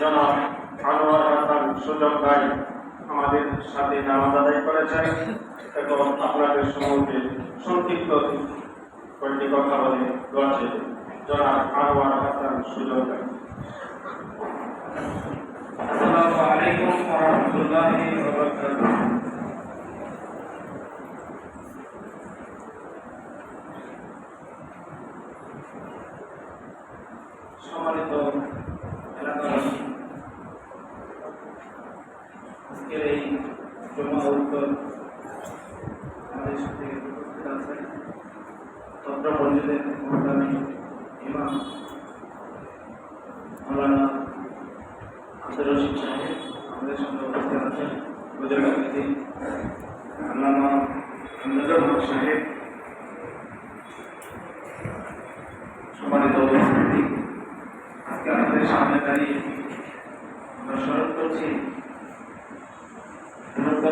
জনাব আনোয়ার হাসান সুজন ভাই আমাদের সাথে নামাজ আদায় করেছেন এবং আপনাদের সম্মুখে সংক্ষিপ্ত কয়েকটি কথা বলে রয়েছে জনাব আনোয়ার হাসান সুজন ভাই। আসসালামু আলাইকুম ওয়া রাহমাতুল্লাহি ওয়া বারাকাতুহু। জমা উত্তর আমাদের সাথে উপস্থিত আছেন আমাদের সঙ্গে উপস্থিত আছেন আল্লামা সাহেব সম্মানিত উপস্থিতি আজকে আমাদের সামনে দাঁড়িয়ে আমরা স্মরণ করছি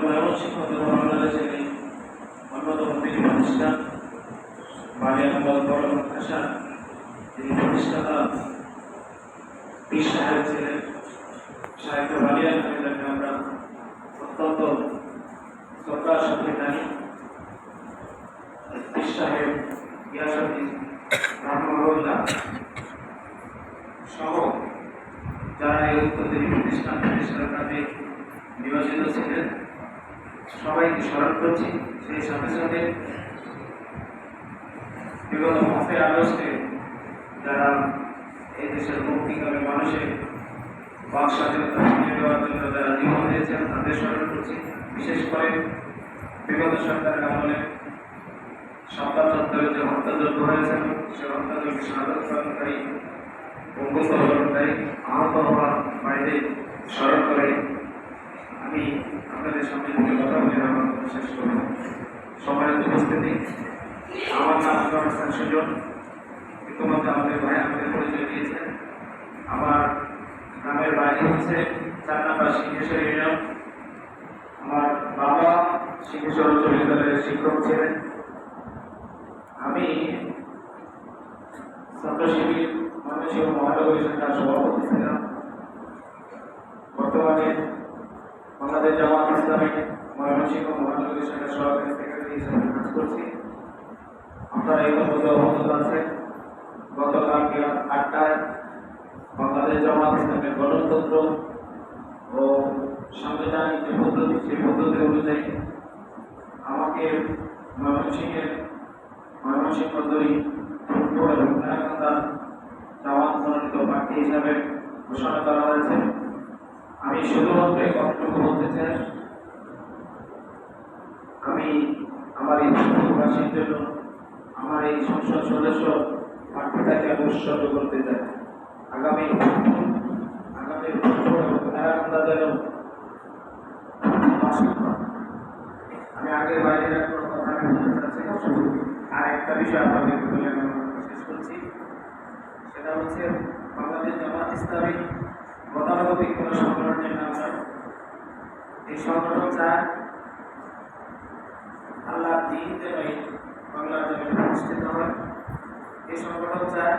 বৃহত্তম ময়মনসিংহ বাংলাদেশের এই অন্যতম তিনি প্রতিষ্ঠান বালিয়া মোহাম্মদ বড় ভাষা তিনি প্রতিষ্ঠাতা পীর সাহেব ছিলেন শ্রদ্ধার সাথে সাহেব প্রতিষ্ঠান ছিলেন সবাইকে স্মরণ করছি সেই সাথে সাথে। বিগত পাঁচই আগস্টে যারা এই দেশের মুক্তিকামী মানুষের বাক স্বাধীনতা ফিরিয়ে দেওয়ার জন্য যারা জীবন দিয়েছেন, তাদের স্মরণ করছি। বিশেষ করে বিগত সরকারের আমলে সপ্তাহ চত্বরে যে হত্যাযজ্ঞ হয়েছে, সে হত্যাযজ্ঞে স্মরণকারী পঙ্গু স্মরণকারী আহত হওয়ার বাইরে স্মরণ করে আমি আপনাদের সামনে দুটো কথা বলে আমার শেষ করব সম্মানিত উপস্থিতি, আমার নাম হাসান সুজন। ইতিমধ্যে আমাদের ভাই আমাদের পরিচয় দিয়েছেন আমার গ্রামের বাড়ি হচ্ছে চার নাম্বার সিংহেশ্বর ইউনিয়ন। আমার বাবা সিংহেশ্বর উচ্চ বিদ্যালয়ের শিক্ষক ছিলেন। আমি ছাত্র শিবির মানসিক মহানগরী সভাপতি ছিলাম। বর্তমানে বাংলাদেশ জামাত ইসলামী ময়মনসিংহ মহানগরী শাখার সহকারী সেক্রেটারি হিসেবে কাজ করছি। আপনারা এই মধ্যে অবগত আছেন। গতকালকে আটটায় বাংলাদেশ জামাত ইসলামের গণতন্ত্র ও সাংবিধানিক যে পদ্ধতি, সেই পদ্ধতি অনুযায়ী আমাকে ময়মনসিংহের ময়মনসিংহ দুই এবং নারায়ণগঞ্জ জামাত মনোনীত প্রার্থী হিসাবে ঘোষণা করা হয়েছে। আমি শুধুমাত্র কথাটুকু বলতে চাই? আমি আমার এই ফুটবলবাসীর জন্য আমার এই সংসদ সদস্য প্রার্থীটাকে আমি উৎসর্গ করতে চাই। আগামী আগামী নারায়ণগঞ্জ যেন আমি আগের বাইরে কোনো কথা আমি বলতে চাচ্ছি। আর একটা বিষয় আপনাদের বলে আমি আমার শেষ করছি। সেটা হচ্ছে বাংলাদেশ জামাত ইসলামী গতানুগতিক কোনো সংগঠনের নাম নয় এই সংগঠন চায় আল্লাহ দিন যেন এই বাংলার জমিনে প্রতিষ্ঠিত হয়, এই সংগঠন চায়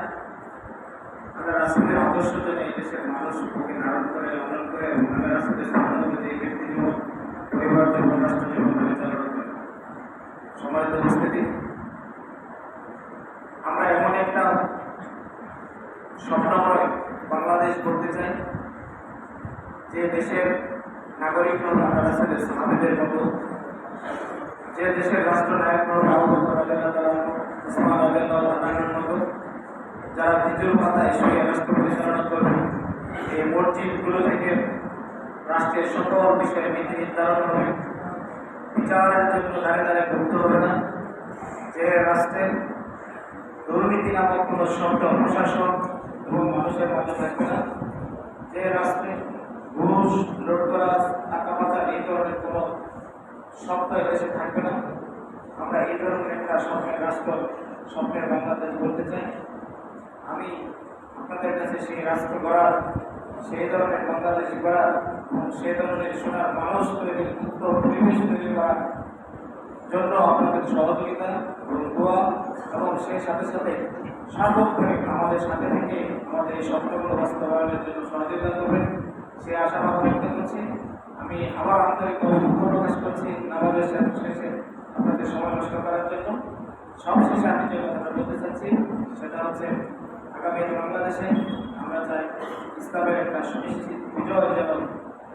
আল্লাহ রাসুলের আদর্শ যেন এই দেশের মানুষ বুকে ধারণ করে, লালন করে, এবং আল্লাহ রাসুলের সাধারণ এই ব্যক্তি জীবন পরিবার জীবন রাষ্ট্র জীবন পরিচালনা করে সম্মানিত উপস্থিতি, আমরা এমন একটা স্বপ্নময় বাংলাদেশ করতে চাই যে দেশের নাগরিক হল মতো, যে দেশের রাষ্ট্রনায়ক যারা দ্বিতীয় পাতায় সঙ্গে রাষ্ট্র পরিচালনা করবে, এই মসজিদগুলো থেকে রাষ্ট্রের সকল বিষয়ে নীতি নির্ধারণ হবে বিচারের জন্য দাঁড়িয়ে দাঁড়িয়ে ঘুরতে হবে না। যে রাষ্ট্রের দুর্নীতি নামক কোনো শব্দ প্রশাসন এবং মানুষের মাঝে থাকবে না। যে রাষ্ট্রে ঘুষ লুটতরাজ টাকা পাচার এই ধরনের কোনো শব্দ দেশে থাকবে না। আমরা এই ধরনের একটা স্বপ্নের রাষ্ট্র স্বপ্নের বাংলাদেশ বলতে চাই। আমি আপনাদের কাছে সেই রাষ্ট্র গড়ার সেই ধরনের বাংলাদেশ গড়ার এবং সেই ধরনের সোনার মানুষ তৈরি মুক্ত পরিবেশ তৈরি করার জন্য আপনাদের সহযোগিতা এবং দোয়া এবং সেই সাথে সাথে সার্বক্ষণিক আমাদের সাথে থেকে আমাদের এই স্বপ্নগুলো বাস্তবায়নের জন্য সহযোগিতা করবেন। সে আশাবাদ ব্যক্ত করছি। আমি আবার আন্তরিক প্রকাশ করছি নামাজের শেষে আপনাদের সময় নষ্ট করার জন্য। সবশেষে আমি যে কথাটা বলতে চাচ্ছি, সেটা হচ্ছে আগামী বাংলাদেশে আমরা চাই ইসলামের একটা সুনিশ্চিত বিজয় যেন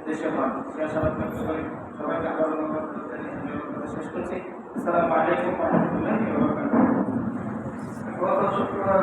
দেশে হয়। সে আশাবাদ ব্যক্ত করি সবাইকে আবার কথা শেষ করছি। আসসালামু আলাইকুম রহমতুল্লাহি গত শুক্রবার